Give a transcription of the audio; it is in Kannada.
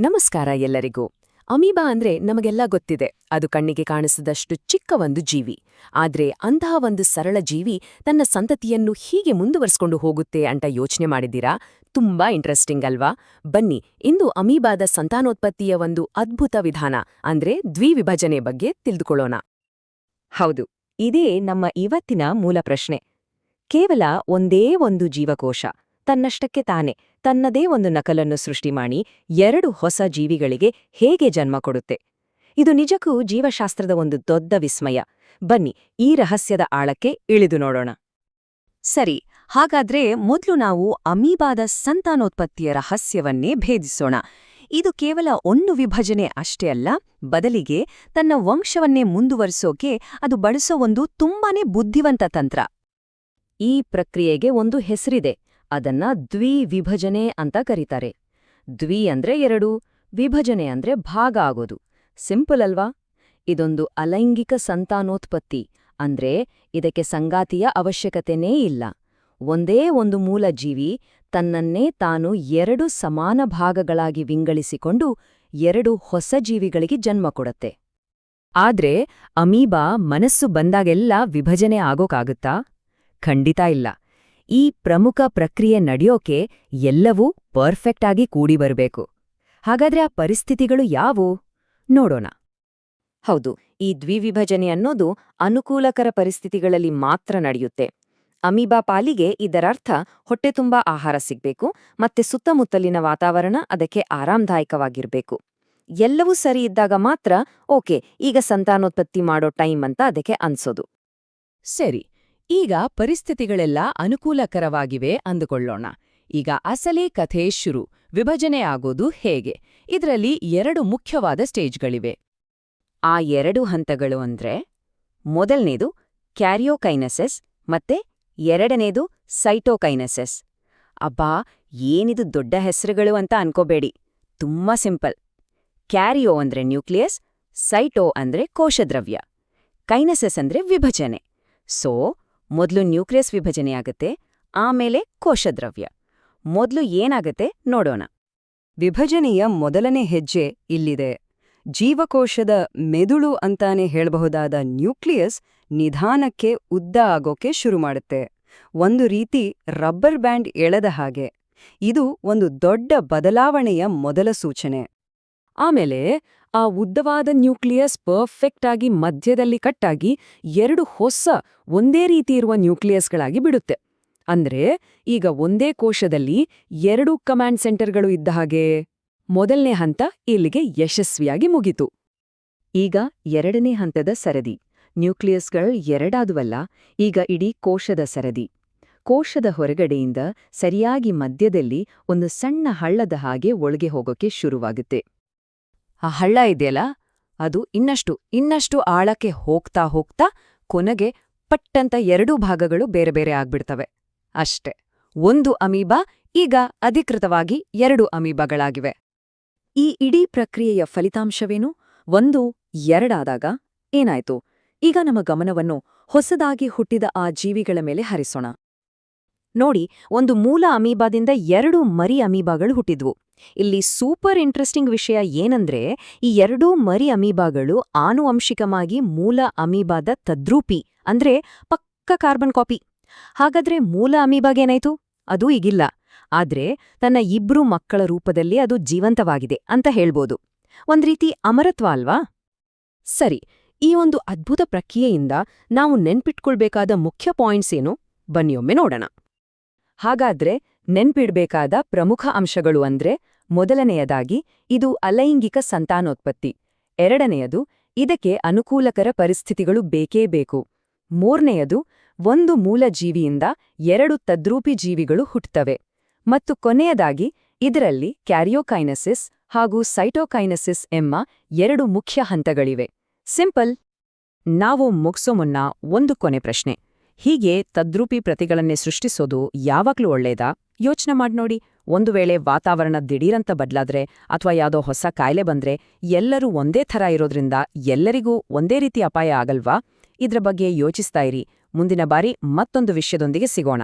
ನಮಸ್ಕಾರ ಎಲ್ಲರಿಗೂ. ಅಮೀಬಾ ಅಂದ್ರೆ ನಮಗೆಲ್ಲ ಗೊತ್ತಿದೆ. ಅದು ಕಣ್ಣಿಗೆ ಕಾಣಿಸದಷ್ಟು ಚಿಕ್ಕ ಒಂದು ಜೀವಿ. ಆದ್ರೆ ಅಂತಹ ಒಂದು ಸರಳ ಜೀವಿ ತನ್ನ ಸಂತತಿಯನ್ನು ಹೀಗೆ ಮುಂದುವರಿಸ್ಕೊಂಡು ಹೋಗುತ್ತೆ ಅಂತ ಯೋಚನೆ ಮಾಡಿದ್ದೀರಾ? ತುಂಬಾ ಇಂಟ್ರೆಸ್ಟಿಂಗ್ ಅಲ್ವಾ? ಬನ್ನಿ, ಇಂದು ಅಮೀಬಾದ ಸಂತಾನೋತ್ಪತ್ತಿಯ ಒಂದು ಅದ್ಭುತ ವಿಧಾನ, ಅಂದ್ರೆ ದ್ವಿವಿಭಜನೆ ಬಗ್ಗೆ ತಿಳಿದುಕೊಳ್ಳೋಣ. ಹೌದು, ಇದೇ ನಮ್ಮ ಇವತ್ತಿನ ಮೂಲ ಪ್ರಶ್ನೆ. ಕೇವಲ ಒಂದೇ ಒಂದು ಜೀವಕೋಶ, ತನ್ನಷ್ಟಕ್ಕೆ ತಾನೆ. ತನ್ನದೇ ಒಂದು ನಕಲನ್ನು ಸೃಷ್ಟಿ ಮಾಡಿ ಎರಡು ಹೊಸ ಜೀವಿಗಳಿಗೆ ಹೇಗೆ ಜನ್ಮ ಕೊಡುತ್ತೆ? ಇದು ನಿಜಕ್ಕೂ ಜೀವಶಾಸ್ತ್ರದ ಒಂದು ದೊಡ್ಡ ವಿಸ್ಮಯ. ಬನ್ನಿ, ಈ ರಹಸ್ಯದ ಆಳಕ್ಕೆ ಇಳಿದು ನೋಡೋಣ. ಸರಿ, ಹಾಗಾದ್ರೆ ಮೊದಲು ನಾವು ಅಮೀಬಾದ ಸಂತಾನೋತ್ಪತ್ತಿಯ ರಹಸ್ಯವನ್ನೇ ಭೇದಿಸೋಣ. ಇದು ಕೇವಲ ಒಂದು ವಿಭಜನೆ ಅಷ್ಟೇ ಅಲ್ಲ, ಬದಲಿಗೆ ತನ್ನ ವಂಶವನ್ನೇ ಮುಂದುವರಿಸೋಕೆ ಅದು ಬಳಸೋ ಒಂದು ತುಂಬಾನೇ ಬುದ್ಧಿವಂತ ತಂತ್ರ. ಈ ಪ್ರಕ್ರಿಯೆಗೆ ಒಂದು ಹೆಸರಿದೆ. ಅದನ್ನ ದ್ವಿ ವಿಭಜನೆ ಅಂತ ಕರೀತಾರೆ. ದ್ವಿ ಅಂದ್ರೆ ಎರಡು, ವಿಭಜನೆ ಅಂದ್ರೆ ಭಾಗ ಆಗೋದು. ಸಿಂಪಲ್ ಅಲ್ವಾ? ಇದೊಂದು ಅಲೈಂಗಿಕ ಸಂತಾನೋತ್ಪತ್ತಿ, ಅಂದ್ರೆ ಇದಕ್ಕೆ ಸಂಗಾತಿಯ ಅವಶ್ಯಕತೆನೇ ಇಲ್ಲ. ಒಂದೇ ಒಂದು ಮೂಲ ಜೀವಿ ತನ್ನನ್ನೇ ತಾನು ಎರಡು ಸಮಾನ ಭಾಗಗಳಾಗಿ ವಿಂಗಡಿಸಿಕೊಂಡು ಎರಡು ಹೊಸ ಜೀವಿಗಳಿಗೆ ಜನ್ಮ ಕೊಡತ್ತೆ. ಆದ್ರೆ ಅಮೀಬಾ ಮನಸ್ಸು ಬಂದಾಗೆಲ್ಲ ವಿಭಜನೆ ಆಗೋಕಾಗುತ್ತಾ? ಖಂಡಿತ ಇಲ್ಲ. ಈ ಪ್ರಮುಖ ಪ್ರಕ್ರಿಯೆ ನಡೆಯೋಕೆ ಎಲ್ಲವೂ ಪರ್ಫೆಕ್ಟ್ ಆಗಿ ಕೂಡಿ ಬರಬೇಕು. ಹಾಗಾದ್ರೆ ಆ ಪರಿಸ್ಥಿತಿಗಳು ಯಾವು? ನೋಡೋಣ. ಹೌದು, ಈ ದ್ವಿವಿಭಜನೆ ಅನ್ನೋದು ಅನುಕೂಲಕರ ಪರಿಸ್ಥಿತಿಗಳಲ್ಲಿ ಮಾತ್ರ ನಡೆಯುತ್ತೆ. ಅಮೀಬಾ ಪಾಲಿಗೆ ಇದರರ್ಥ ಹೊಟ್ಟೆ ತುಂಬಾ ಆಹಾರ ಸಿಗ್ಬೇಕು ಮತ್ತೆ ಸುತ್ತಮುತ್ತಲಿನ ವಾತಾವರಣ ಅದಕ್ಕೆ ಆರಾಮದಾಯಕವಾಗಿರ್ಬೇಕು. ಎಲ್ಲವೂ ಸರಿ ಇದ್ದಾಗ ಮಾತ್ರ ಓಕೆ, ಈಗ ಸಂತಾನೋತ್ಪತ್ತಿ ಮಾಡೋ ಟೈಮ್ ಅಂತ ಅದಕ್ಕೆ ಅನ್ಸೋದು. ಸರಿ ಈಗ ಪರಿಸ್ಥಿತಿಗಳೆಲ್ಲ ಅನುಕೂಲಕರವಾಗಿವೆ ಅಂದುಕೊಳ್ಳೋಣ. ಈಗ ಅಸಲಿ ಕಥೆ ಶುರು, ವಿಭಜನೆ ಆಗೋದು ಹೇಗೆ? ಇದರಲ್ಲಿ ಎರಡು ಮುಖ್ಯವಾದ ಸ್ಟೇಜ್ಗಳಿವೆ. ಆ ಎರಡು ಹಂತಗಳು ಅಂದ್ರೆ, ಮೊದಲನೇದು ಕ್ಯಾರಿಯೋಕೈನಸಸ್ ಮತ್ತೆ ಎರಡನೇದು ಸೈಟೋಕೈನಸಸ್. ಅಬ್ಬಾ, ಏನಿದು ದೊಡ್ಡ ಹೆಸರುಗಳು ಅಂತ ಅನ್ಕೋಬೇಡಿ. ತುಂಬಾ ಸಿಂಪಲ್. ಕ್ಯಾರಿಯೋ ಅಂದ್ರೆ ನ್ಯೂಕ್ಲಿಯಸ್, ಸೈಟೋ ಅಂದ್ರೆ ಕೋಶದ್ರವ್ಯ. ಕೈನಸಸ್ ಅಂದ್ರೆ ವಿಭಜನೆ. ಸೊ ಮೊದಲು ನ್ಯೂಕ್ಲಿಯಸ್ ವಿಭಜನೆಯಾಗತ್ತೆ, ಆಮೇಲೆ ಕೋಶದ್ರವ್ಯ. ಮೊದಲು ಏನಾಗತ್ತೆ ನೋಡೋಣ. ವಿಭಜನೆಯ ಮೊದಲನೇ ಹೆಜ್ಜೆ ಇಲ್ಲಿದೆ. ಜೀವಕೋಶದ ಮೆದುಳು ಅಂತಾನೆ ಹೇಳಬಹುದಾದ ನ್ಯೂಕ್ಲಿಯಸ್ ನಿಧಾನಕ್ಕೆ ಉದ್ದ ಆಗೋಕೆ ಶುರು ಮಾಡುತ್ತೆ. ಒಂದು ರೀತಿ ರಬ್ಬರ್ ಬ್ಯಾಂಡ್ ಎಳೆದ ಹಾಗೆ. ಇದು ಒಂದು ದೊಡ್ಡ ಬದಲಾವಣೆಯ ಮೊದಲ ಸೂಚನೆ. ಆಮೇಲೆ ಆ ಉದ್ದವಾದ ನ್ಯೂಕ್ಲಿಯಸ್ ಪರ್ಫೆಕ್ಟ್ ಆಗಿ ಮಧ್ಯದಲ್ಲಿ ಕಟ್ಟಾಗಿ ಎರಡು ಹೊಸ ಒಂದೇ ರೀತಿ ಇರುವ ನ್ಯೂಕ್ಲಿಯಸ್ಗಳಾಗಿ ಬಿಡುತ್ತೆ. ಅಂದ್ರೆ ಈಗ ಒಂದೇ ಕೋಶದಲ್ಲಿ ಎರಡು ಕಮಾಂಡ್ ಸೆಂಟರ್ಗಳು ಇದ್ದ ಹಾಗೆ ಮೊದಲನೇ ಹಂತ ಇಲ್ಲಿಗೆ ಯಶಸ್ವಿಯಾಗಿ ಮುಗಿತು. ಈಗ ಎರಡನೇ ಹಂತದ ಸರದಿ. ನ್ಯೂಕ್ಲಿಯಸ್ಗಳು ಎರಡಾದುವಲ್ಲ, ಈಗ ಇಡೀ ಕೋಶದ ಸರದಿ. ಕೋಶದ ಹೊರಗಡೆಯಿಂದ ಸರಿಯಾಗಿ ಮಧ್ಯದಲ್ಲಿ ಒಂದು ಸಣ್ಣ ಹಳ್ಳದ ಹಾಗೆ ಒಳಗೆ ಹೋಗೋಕೆ ಶುರುವಾಗುತ್ತೆ. ಆ ಹಳ್ಳ ಇದೆಯಲ್ಲ, ಅದು ಇನ್ನಷ್ಟು ಇನ್ನಷ್ಟು ಆಳಕ್ಕೆ ಹೋಗ್ತಾ ಹೋಗ್ತಾ ಕೊನೆಗೆ ಪಟ್ಟಂತ ಎರಡೂ ಭಾಗಗಳು ಬೇರೆ ಬೇರೆ ಆಗ್ಬಿಡ್ತವೆ. ಅಷ್ಟೆ, ಒಂದು ಅಮೀಬಾ, ಈಗ ಅಧಿಕೃತವಾಗಿ ಎರಡು ಅಮೀಬಾಗಳಾಗಿವೆ. ಈ ಇಡೀ ಪ್ರಕ್ರಿಯೆಯ ಫಲಿತಾಂಶವೇನು? ಒಂದು, ಎರಡಾದಾಗ ಏನಾಯ್ತು? ಈಗ ನಮ್ಮ ಗಮನವನ್ನು ಹೊಸದಾಗಿ ಹುಟ್ಟಿದ ಆ ಜೀವಿಗಳ ಮೇಲೆ ಹರಿಸೋಣ. ನೋಡಿ, ಒಂದು ಮೂಲ ಅಮೀಬಾದಿಂದ ಎರಡು ಮರಿ ಅಮೀಬಾಗಳು ಹುಟ್ಟಿದ್ವು. ಇಲ್ಲಿ ಸೂಪರ್ ಇಂಟ್ರೆಸ್ಟಿಂಗ್ ವಿಷಯ ಏನಂದ್ರೆ, ಈ ಎರಡೂ ಮರಿ ಅಮೀಬಾಗಳು ಆನುವಂಶಿಕವಾಗಿ ಮೂಲ ಅಮೀಬಾದ ತದ್ರೂಪಿ, ಅಂದ್ರೆ ಪಕ್ಕ ಕಾರ್ಬನ್ ಕಾಪಿ. ಹಾಗಾದ್ರೆ ಮೂಲ ಅಮೀಬಾಗೇನಾಯ್ತು ಅದು ಈಗಿಲ್ಲ. ಆದ್ರೆ ತನ್ನ ಇಬ್ರು ಮಕ್ಕಳ ರೂಪದಲ್ಲಿ ಅದು ಜೀವಂತವಾಗಿದೆ ಅಂತ ಹೇಳ್ಬೋದು. ಒಂದ್ ರೀತಿ ಅಮರತ್ವ ಅಲ್ವಾ? ಸರಿ, ಈ ಒಂದು ಅದ್ಭುತ ಪ್ರಕ್ರಿಯೆಯಿಂದ ನಾವು ನೆನ್ಪಿಟ್ಕೊಳ್ಬೇಕಾದ ಮುಖ್ಯ ಪಾಯಿಂಟ್ಸ್ ಏನು? ಬನ್ನಿಯೊಮ್ಮೆ ನೋಡೋಣ. ಹಾಗಾದ್ರೆ ನೆನ್ಪಿಡ್ಬೇಕಾದ ಪ್ರಮುಖ ಅಂಶಗಳು ಅಂದ್ರೆ ಮೊದಲನೆಯದಾಗಿ ಇದು ಅಲೈಂಗಿಕ ಸಂತಾನೋತ್ಪತ್ತಿ. ಎರಡನೆಯದು ಇದಕ್ಕೆ ಅನುಕೂಲಕರ ಪರಿಸ್ಥಿತಿಗಳು ಬೇಕೇ ಬೇಕು. ಮೂರನೆಯದು ಒಂದು ಮೂಲ ಜೀವಿಯಿಂದ ಎರಡು ತದ್ರೂಪಿ ಜೀವಿಗಳು ಹುಟ್ಟುತ್ತವೆ. ಮತ್ತು ಕೊನೆಯದಾಗಿ ಇದರಲ್ಲಿ ಕ್ಯಾರಿಯೋಕೈನಸಿಸ್ ಹಾಗೂ ಸೈಟೋಕೈನಸಿಸ್ ಎಂಬ ಎರಡು ಮುಖ್ಯ ಹಂತಗಳಿವೆ. ಸಿಂಪಲ್. ನಾವು ಮುಗಿಸೋ ಮುನ್ನ ಒಂದು ಕೊನೆ ಪ್ರಶ್ನೆ. ಹೀಗೆ ತದ್ರೂಪಿ ಪ್ರತಿಗಳನ್ನೇ ಸೃಷ್ಟಿಸೋದು ಯಾವಾಗ್ಲೂ ಒಳ್ಳೇದಾ? ಯೋಚನೆ ಮಾಡ್ನೋಡಿ ಒಂದು ವೇಳೆ ವಾತಾವರಣ ದಿಢೀರಂತ ಬದಲಾದ್ರೆ ಅಥವಾ ಯಾವುದೋ ಹೊಸ ಕಾಯಿಲೆ ಬಂದ್ರೆ ಎಲ್ಲರೂ ಒಂದೇ ಥರ ಇರೋದ್ರಿಂದ ಎಲ್ಲರಿಗೂ ಒಂದೇ ರೀತಿ ಅಪಾಯ ಆಗಲ್ವಾ? ಇದ್ರ ಬಗ್ಗೆ ಯೋಚಿಸ್ತಾ ಇರಿ. ಮುಂದಿನ ಬಾರಿ ಮತ್ತೊಂದು ವಿಷಯದೊಂದಿಗೆ ಸಿಗೋಣ.